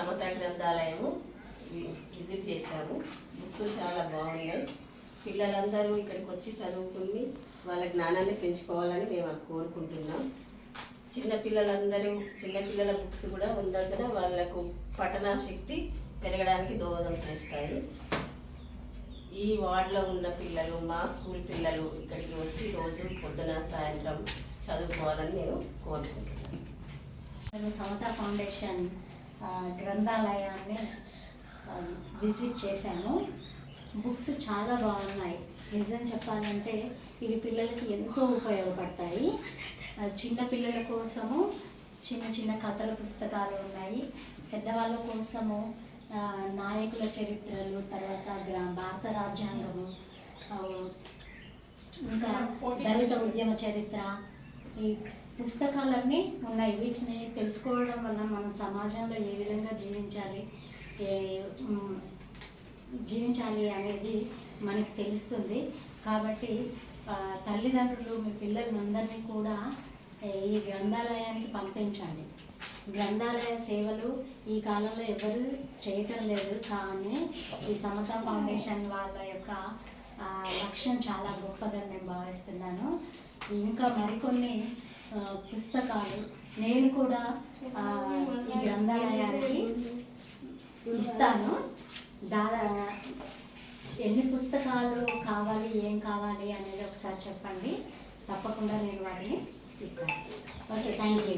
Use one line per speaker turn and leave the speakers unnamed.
సమత గ్రంథాలయము విజిట్ చేశాము. బుక్స్ చాలా బాగున్నాయి. పిల్లలందరూ ఇక్కడికి వచ్చి చదువుకుని వాళ్ళ జ్ఞానాన్ని పెంచుకోవాలని మేము కోరుకుంటున్నాం. చిన్న పిల్లలందరూ చిన్న పిల్లల బుక్స్ కూడా ఉన్నందున వాళ్ళకు పఠనా శక్తి పెరగడానికి దోహదం చేస్తాయి. ఈ వార్డులో ఉన్న పిల్లలు మా స్కూల్ పిల్లలు ఇక్కడికి వచ్చి రోజు పొద్దున సాయంత్రం చదువుకోవాలని నేను కోరుకుంటున్నాను.
సమత సమతా ఫౌండేషన్ గ్రంథాలయాన్ని విజిట్ చేశాను. బుక్స్ చాలా బాగున్నాయి. నిజం చెప్పాలంటే ఇవి పిల్లలకి ఎంతో ఉపయోగపడతాయి. చిన్న పిల్లల కోసము చిన్న చిన్న కథల పుస్తకాలు ఉన్నాయి. పెద్దవాళ్ళ కోసము నాయకుల చరిత్రలు తర్వాత గ్రా భారత రాజ్యాంగము ఇంకా దళిత ఉద్యమ చరిత్ర ఈ పుస్తకాలన్నీ ఉన్నాయి. వీటిని తెలుసుకోవడం వల్ల మన సమాజంలో ఏ విధంగా జీవించాలి జీవించాలి అనేది మనకు తెలుస్తుంది. కాబట్టి తల్లిదండ్రులు మీ పిల్లలందరినీ కూడా ఈ గ్రంథాలయానికి పంపించండి. గ్రంథాలయ సేవలు ఈ కాలంలో ఎవరు చేయటం లేదు. కానీ ఈ సమత ఫౌండేషన్ వాళ్ళ యొక్క లక్ష్యం చాలా గొప్పదని నేను భావిస్తున్నాను. ఇంకా మరికొన్ని పుస్తకాలు నేను కూడా ఈ గ్రంథాలయానికి ఇస్తాను. దాదా ఎన్ని పుస్తకాలు కావాలి ఏం కావాలి అనేది ఒకసారి చెప్పండి. తప్పకుండా నేను వాటిని ఇస్తాను. Okay thank you